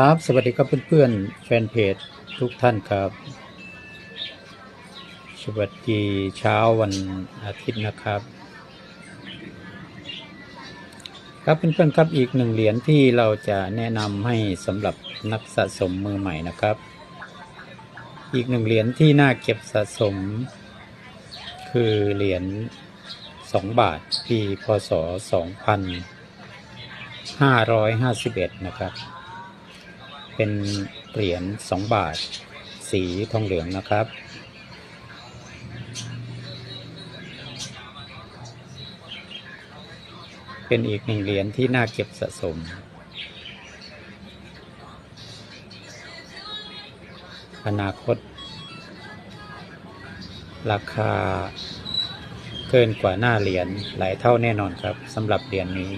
ครับสวัสดีครับเพื่อนๆแฟนเพจทุกท่านครับ สวัสดีเช้าวันอาทิตย์นะครับ ครับเพื่อนๆครับอีกหนึ่งเหรียญที่เราจะแนะนำให้สำหรับนักสะสมมือใหม่นะครับ อีกหนึ่งเหรียญที่น่าเก็บสะสม คือเหรียญ2บาทปีพศ 2551 นะครับ เป็นเหรียญ2บาท สีทองเหลืองนะครับ เป็นอีกหนึ่งเหรียญที่น่าเก็บสะสม อนาคต ราคาเกินกว่าหน้าเหรียญหลายเท่าแน่นอนครับสำหรับเหรียญนี้